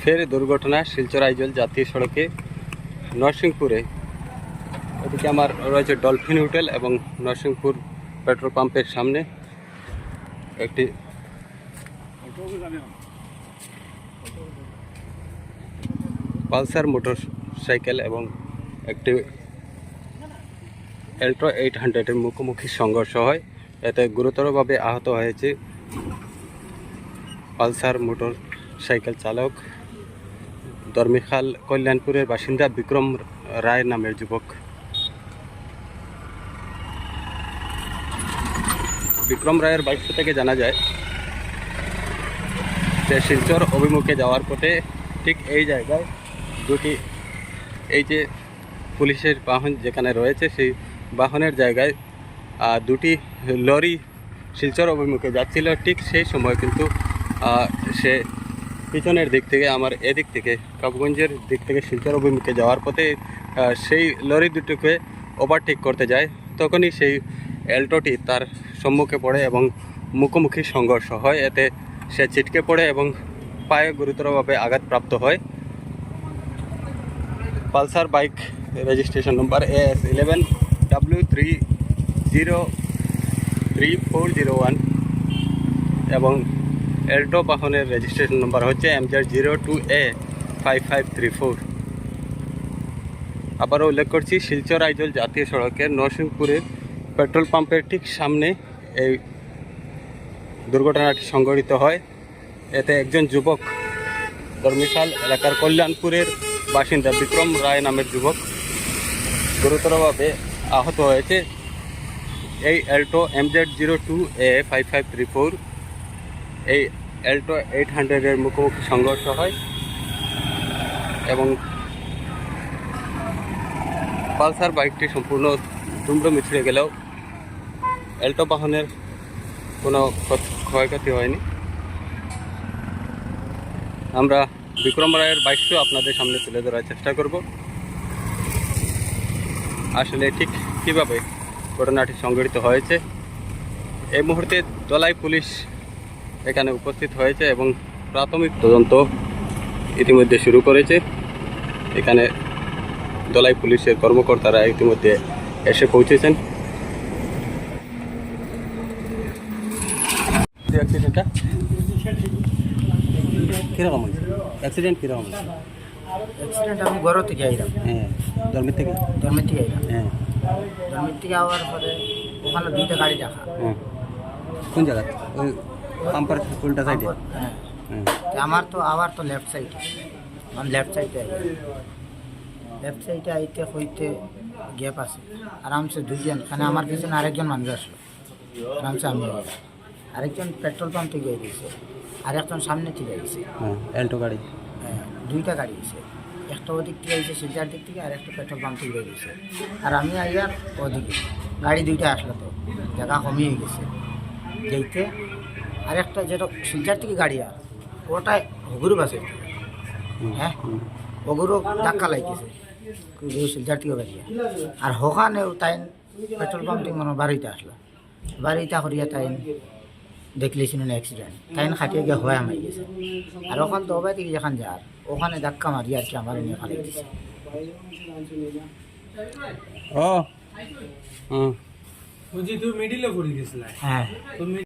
ফের দুর্ঘটনা শিলচর আইজল জাতীয় সড়কে নরসিংপুরে। এদিকে আমার রয়েছে ডলফিন হোটেল এবং নরসিংপুর পেট্রোল পাম্পের সামনে একটি পালসার মোটর সাইকেল এবং একটি এল্ট্রো এইট হান্ড্রেডের মুখোমুখি সংঘর্ষ হয়। এতে গুরুতরভাবে আহত হয়েছে পালসার মোটর সাইকেল চালক ধর্মিখাল কল্যাণপুরের বাসিন্দা বিক্রম রায় নামের যুবক। বিক্রম রায়ের বাইক থেকে জানা যায় যে শিলচর অভিমুখে যাওয়ার পথে ঠিক এই জায়গায় দুটি এই যে পুলিশের বাহন যেখানে রয়েছে সেই বাহনের জায়গায় দুটি লরি শিলচর অভিমুখে যাচ্ছিল। ঠিক সেই সময় কিন্তু সে পিছনের দিক থেকে, আমার এদিক থেকে কাবগঞ্জের দিক থেকে শিলচর অভিমুখে যাওয়ার পথে সেই লরি দুটোকে ওভারটেক করতে যায়। তখনই সেই অ্যাল্টোটি তার সম্মুখে পড়ে এবং মুখোমুখি সংঘর্ষ হয়। এতে সে ছিটকে পড়ে এবং পায়ে গুরুতরভাবে আঘাতপ্রাপ্ত হয়। Pulsar bike registration number S eleven W three zero three four zero one এবং এল্টো বাহনের রেজিস্ট্রেশন নম্বর হচ্ছে M Z zero two A five five three four আবারও উল্লেখ করছি, শিলচর আইজল জাতীয় সড়কের নরসিংপুরের পেট্রোল পাম্পের ঠিক সামনে এই দুর্ঘটনাটি সংঘটিত হয়। এতে একজন যুবক ধর্মিশাল এলাকার কল্যাণপুরের বাসিন্দা বিক্রম রায় নামের যুবক গুরুতরভাবে আহত হয়েছে। এই Alto M Z zero two A five five three four এই অ্যাল্টো এইট হান্ড্রেডের মুখোমুখি সংঘর্ষ হয় এবং পালসার বাইকটি সম্পূর্ণ দুমড়ে মিছড়ে গেলেও অ্যাল্টো বাহনের কোনো ক্ষত- ক্ষয়ক্ষতি হয়নি। আমরা বিক্রম রায়ের বাইকটিও আপনাদের সামনে তুলে ধরার চেষ্টা করব। আসলে ঠিক কীভাবে ঘটনাটি সংঘটিত হয়েছে। এই মুহূর্তে দলাই পুলিশ এখানে উপস্থিত হয়েছে এবং প্রাথমিক তদন্ত ইতিমধ্যে শুরু করেছে। এখানে দলাই পুলিশের কর্মকর্তারা ইতিমধ্যে এসে পৌঁছেছেন। অ্যাক্সিডেন্টটা কীরকম হয়েছে? অ্যাক্সিডেন্ট কীরকম হয়েছে? অ্যাক্সিডেন্ট আমি ঘর থেকে আইলাম। হ্যাঁ ধর্মের থেকে? ধর্মের থেকে আইলাম। হ্যাঁ। ধর্মের থেকে আওয়ার পরে ওখানে দুইটা গাড়ি দেখা। হ্যাঁ কোন জায়গা? ওই পাম্পার উল্টা সাইডে হ্যাঁ। আমার তো আবার তো লেফট সাইডে আমি লেফট সাইডে লেফট সাইডে আইতে। হইতে গ্যাপ আছে। আরামসে দুইজন মানে আমার পিছনে আরেকজন মানুষ আসলো। আরামসে আমি আরেকজন পেট্রোল পাম্প থেকে গেছে। আরেকজন সামনে থেকে গেছে অ্যাল্টো গাড়ি। হ্যাঁ, দুইটা গাড়ি আছে। একটা ওদিক থেকে আইছে শিলচার দিক থেকে, আর একটা পেট্রোল পাম্প থেকে গেছে। আর আমি আইয়ার ওদিকে, গাড়ি দুইটা আসলো তো, জায়গা কমিয়ে গেছে। যেতে আর একটা যেটা শিলচার থেকে গাড়ি আর ওটাই হগুরু বাসে হ্যাঁ? ওগুলো ধাক্কা লাগিয়েছে শিলচার থেকে বাড়িয়া আর। হোকানেও তাই পেট্রোল পাম্প থেকে মনে বাড়িতে আসলো। বাড়িতে করিয়া তাই দেখলেছিল না অ্যাক্সিডেন্ট তাই খাটিয়ে গিয়ে হয়ে আমার গেছে। আর ওখান তো ওবাই থেকে যেখান যার ওখানে ধাক্কা মারি আর কি আমার নিয়ে ফালাই দিছে। ও। বুঝি তুই মিডিলে পড়ে গেছিলা? হ্যাঁ। তুমি